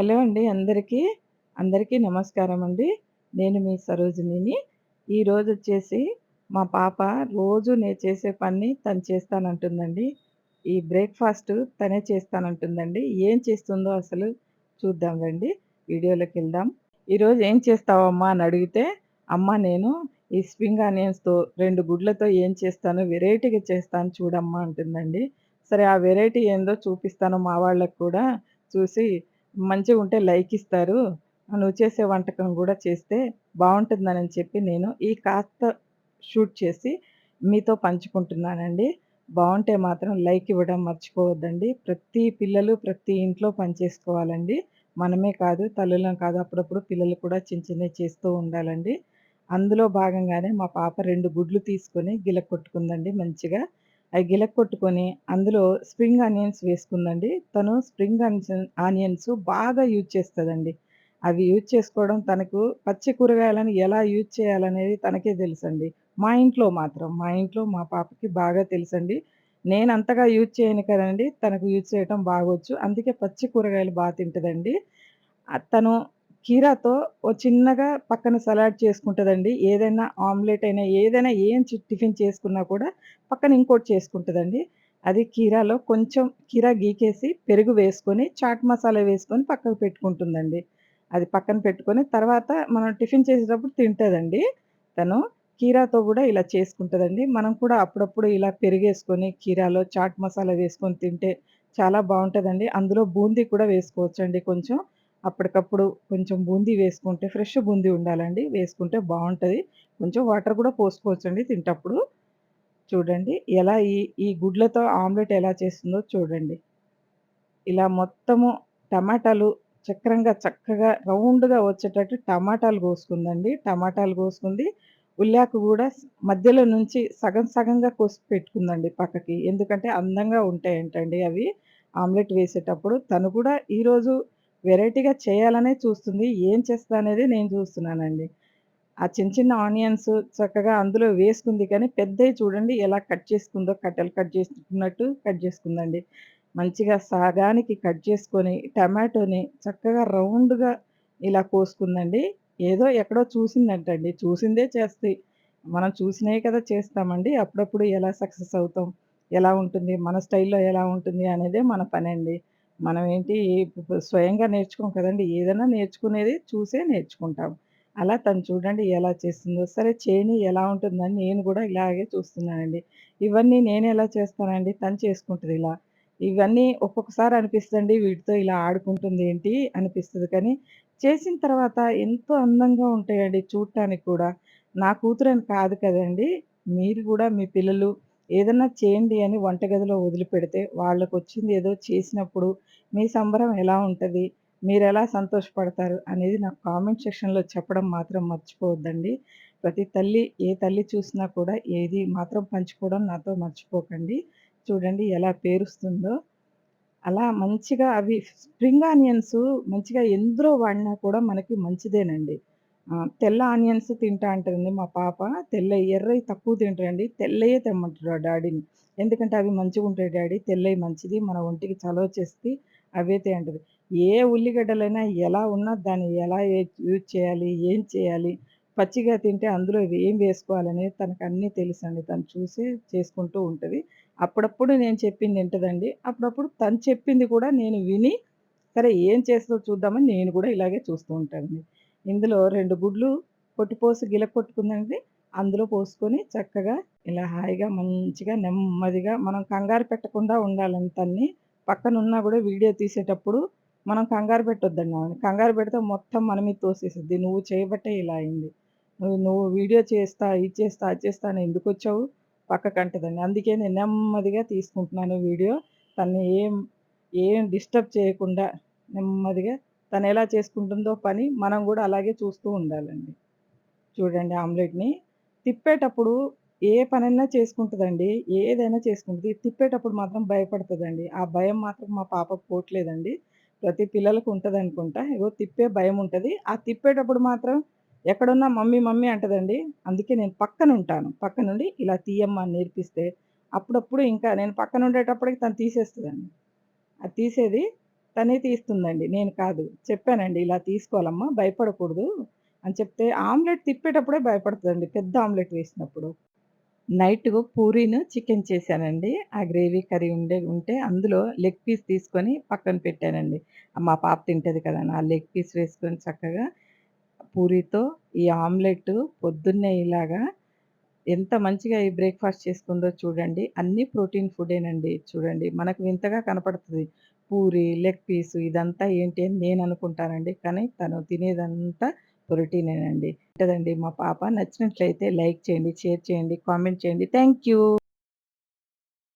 Hello అండి అందరికీ. అందరికీ నమస్కారం అండి. నేను మీ సరోజినిని. ఈరోజు వచ్చేసి మా పాప రోజు నేను చేసే పని తను చేస్తానంటుందండి. ఈ బ్రేక్ఫాస్ట్ తనే చేస్తానంటుందండి. ఏం చేస్తుందో అసలు చూద్దాం రండి. వీడియోలోకి వెళ్దాం "ఈరోజు ఏం చేస్తావమ్మా?" అని అడిగితే, "అమ్మ నేను ఈ స్ప్రింగ్ ఆనియన్స్‌తో రెండు గుడ్లతో ఏం చేస్తాను వెరైటీగా చేస్తాను చూడమ్మా" అంటుందండి. సరే ఆ వెరైటీ ఏందో చూపిస్తాను మా వాళ్ళకి కూడా చూసి మంచిగా ఉంటే లైక్ ఇస్తారు. నువ్వు చేసే వంటకం కూడా చేస్తే బాగుంటుందని చెప్పి నేను ఈ కాస్త షూట్ చేసి మీతో పంచుకుంటున్నానండి. బాగుంటే మాత్రం లైక్ ఇవ్వడం మర్చిపోవద్దండి. ప్రతి పిల్లలు ప్రతి ఇంట్లో పని చేసుకోవాలండి. మనమే కాదు, తల్లులం కాదు అప్పుడప్పుడు పిల్లలు కూడా చిన్న చిన్న చేస్తూ ఉండాలండి. అందులో భాగంగానే మా పాప రెండు గుడ్లు తీసుకొని గిలక్కొట్టుకుందండి మంచిగా. అవి గిలక్ కొట్టుకొని అందులో స్ప్రింగ్ ఆనియన్స్ వేసుకుందండి. తను స్ప్రింగ్ ఆనియన్స్ ఆనియన్స్ బాగా యూజ్ చేస్తుందండి అవి యూజ్ చేసుకోవడం తనకు పచ్చి కూరగాయలను ఎలా యూజ్ చేయాలనేది తనకే తెలుసండి. మా ఇంట్లో మాత్రం, మా ఇంట్లో మా పాపకి బాగా తెలుసండి. నేను అంతగా యూజ్ చేయను కదండీ! తనకు యూజ్ చేయటం బాగొచ్చు. అందుకే పచ్చి కూరగాయలు బాగా తింటుందండి తను కీరాతో ఓ చిన్నగా పక్కన సలాడ్ చేసుకుంటుందండి ఏదైనా ఆమ్లెట్ అయినా, ఏదైనా ఏం చి టిఫిన్ చేసుకున్నా కూడా పక్కన ఇంకోటి చేసుకుంటుందండి అది కీరాలో కొంచెం కీరా గీకేసి, పెరుగు వేసుకొని, చాట్ మసాలా వేసుకొని పక్కకు పెట్టుకుంటుందండి. అది పక్కన పెట్టుకొని తర్వాత మనం టిఫిన్ చేసేటప్పుడు తింటుందండి తను. కీరాతో కూడా ఇలా చేసుకుంటుందండి మనం కూడా అప్పుడప్పుడు ఇలా పెరిగేసుకొని కీరాలో చాట్ మసాలా వేసుకొని తింటే చాలా బాగుంటుందండి అందులో బూందీ కూడా వేసుకోవచ్చండి కొంచెం. అప్పటికప్పుడు కొంచెం బూందీ వేసుకుంటే ఫ్రెష్ బూందీ ఉండాలండి. వేసుకుంటే బాగుంటుంది కొంచెం వాటర్ కూడా పోసుకోవచ్చండి తింటప్పుడు. చూడండి ఎలా ఈ ఈ గుడ్లతో ఆమ్లెట్ ఎలా చేస్తుందో చూడండి. ఇలా మొత్తము టమాటాలు చక్రంగా చక్కగా రౌండ్‌గా వచ్చేటట్టు టమాటాలు కోసుకుందండి. టమాటాలు కోసుకుంది. ఉల్లాకు కూడా మధ్యలో నుంచి సగం సగంగా కోసి పెట్టుకుందండి పక్కకి. ఎందుకంటే అందంగా ఉంటాయంటండి అవి ఆమ్లెట్ వేసేటప్పుడు. తను కూడా ఈరోజు వెరైటీగా చేయాలనే చూస్తుంది. ఏం చేస్తా అనేది నేను చూస్తున్నానండి. ఆ చిన్న చిన్న ఆనియన్స్ చక్కగా అందులో వేసుకుంది కానీ పెద్దవి చూడండి ఎలా కట్ చేసుకుందో కట్టెలు కట్ చేసుకున్నట్టు కట్ చేసుకుందండి. మంచిగా సాగానికి కట్ చేసుకొని టమాటోని చక్కగా రౌండ్‌గా ఇలా కోసుకుందండి. ఏదో ఎక్కడో చూసిందంటండి. చూసిందే చేస్తాయి మనం చూసినయి కదా చేస్తామండి. అప్పుడప్పుడు ఎలా సక్సెస్ అవుతాం, ఎలా ఉంటుంది, మన స్టైల్‌లో ఎలా ఉంటుంది అనేదే మన పని అండి మనం ఏంటి స్వయంగా నేర్చుకోం కదండి ఏదైనా నేర్చుకునేది చూసే నేర్చుకుంటాం. అలా తను చూడండి ఎలా చేస్తుందో. సరే చేయని ఎలా ఉంటుందని నేను కూడా ఇలాగే చూస్తున్నానండి. ఇవన్నీ నేను ఎలా చేస్తానండి తను చేసుకుంటుంది ఇలా ఇవన్నీ ఒక్కొక్కసారి అనిపిస్తుంది వీటితో ఇలా ఆడుకుంటుంది ఏంటి అనిపిస్తుంది కానీ చేసిన తర్వాత ఎంతో అందంగా ఉంటాయండి చూడటానికి కూడా. నా కూతురని కాదు కదండి మీరు కూడా మీ పిల్లలు ఏదన్నా చేయండి అని వంటగదిలో వదిలిపెడితే వాళ్ళకొచ్చింది ఏదో చేసినప్పుడు మీ సంబరం ఎలా ఉంటుంది మీరు ఎలా సంతోషపడతారు? అనేది నాకు కామెంట్ సెక్షన్‌లో చెప్పడం మాత్రం మర్చిపోవద్దండి. ప్రతి తల్లి ఏ తల్లి చూసినా కూడా ఏది మాత్రం పంచుకోవడం నాతో మర్చిపోకండి. చూడండి ఎలా పేరుస్తుందో. అలా మంచిగా అవి స్ప్రింగ్ ఆనియన్స్ మంచిగా ఎందులో వాడినా కూడా మనకి మంచిదేనండి. తెల్ల ఆనియన్స్ తింటా అంటుంది మా పాప. తెల్ల ఎర్రయి తక్కువ తింటారండి తెల్లయే తెమ్మంటారు డాడీని. ఎందుకంటే అవి మంచిగా ఉంటాయి డాడీ తెల్లయి మంచిది. మన ఒంటికి చలవ చేస్తే అవే తింటుంది అంటది. ఏ ఉల్లిగడ్డలైనా ఎలా ఉన్నా దాన్ని ఎలా యూజ్ చేయాలి? ఏం చేయాలి? పచ్చిగా తింటే అందులో ఏం వేసుకోవాలనేది తనకు అన్ని తెలుసు తెలుసండి. తను చూసి చేసుకుంటూ ఉంటుంది అప్పుడప్పుడు నేను చెప్పింది ఇంటదండి. అప్పుడప్పుడు తను చెప్పింది కూడా నేను విని, సరే ఏం చేస్తుందో చూద్దామని నేను కూడా ఇలాగే చూస్తూ ఉంటానండి. ఇందులో రెండు గుడ్లు కొట్టిపోసి గిలక్కొట్టుకుందండి. అందులో పోసుకొని చక్కగా ఇలా హాయిగా మంచిగా నెమ్మదిగా మనం కంగారు పెట్టకుండా ఉండాలండి తన్ని. పక్కనున్నా కూడా వీడియో తీసేటప్పుడు మనం కంగారు పెట్టొద్దండి కంగారు పెడితే మొత్తం మన మీద తోసేసిద్ది. "నువ్వు చేయబట్టే ఇలా అయింది. నువ్వు నువ్వు వీడియో చేస్తా, ఇది చేస్తా, అది చేస్తా అని ఎందుకొచ్చావు?" పక్కకంటదండి. అందుకే నేను నెమ్మదిగా తీసుకుంటున్నాను వీడియో. తను ఏం ఏం డిస్టర్బ్ చేయకుండా నెమ్మదిగా తను ఎలా చేసుకుంటుందో పని మనం కూడా అలాగే చూస్తూ ఉండాలండి. చూడండి ఆమ్లెట్‌ని. తిప్పేటప్పుడు ఏ పనైనా చేసుకుంటుందండి ఏదైనా చేసుకుంటుంది తిప్పేటప్పుడు మాత్రం భయపడుతుందండి ఆ భయం మాత్రం మా పాపకు పోవట్లేదండి. ప్రతి పిల్లలకు ఉంటుందనుకుంటా ఏదో తిప్పే భయం ఉంటుంది ఆ తిప్పేటప్పుడు మాత్రం ఎక్కడున్నా మమ్మీ, మమ్మీ అంటదండి. అందుకే నేను పక్కన ఉంటాను పక్కనుండి ఇలా తీయమ్మా అని నేర్పిస్తే అప్పుడప్పుడు ఇంకా నేను పక్కన ఉండేటప్పటికి తను తీసేస్తుందండి అది తీసేది తనే తీస్తుందండి. నేను కాదు. చెప్పానండి ఇలా తీసుకోవాలమ్మా భయపడకూడదు అని చెప్తే ఆమ్లెట్ తిప్పేటప్పుడే భయపడుతుందండి పెద్ద ఆమ్లెట్ వేసినప్పుడు. నైట్ పూరీను, చికెన్ చేశానండి. ఆ గ్రేవీ కర్రీ ఉండే ఉంటే అందులో లెగ్ పీస్ తీసుకొని పక్కన పెట్టానండి. మా పాప తింటది కదా! అని ఆ లెగ్ పీస్ వేసుకొని చక్కగా పూరీతో ఈ ఆమ్లెట్ పొద్దున్నే ఇలాగా ఎంత మంచిగా ఈ బ్రేక్‌ఫాస్ట్ చేసుకుందో చూడండి. అన్నీ ప్రోటీన్ ఫుడేనండి చూడండి మనకు వింతగా కనపడుతుంది పూరి, లెగ్ పీసు ఇదంతా ఏంటి అని నేను అనుకుంటానండి కానీ తను తినేదంతా ప్రోటీనేనండి. ఉంటదండి మా పాప. నచ్చినట్లయితే లైక్ చేయండి, షేర్ చేయండి, కామెంట్ చేయండి. Thank you.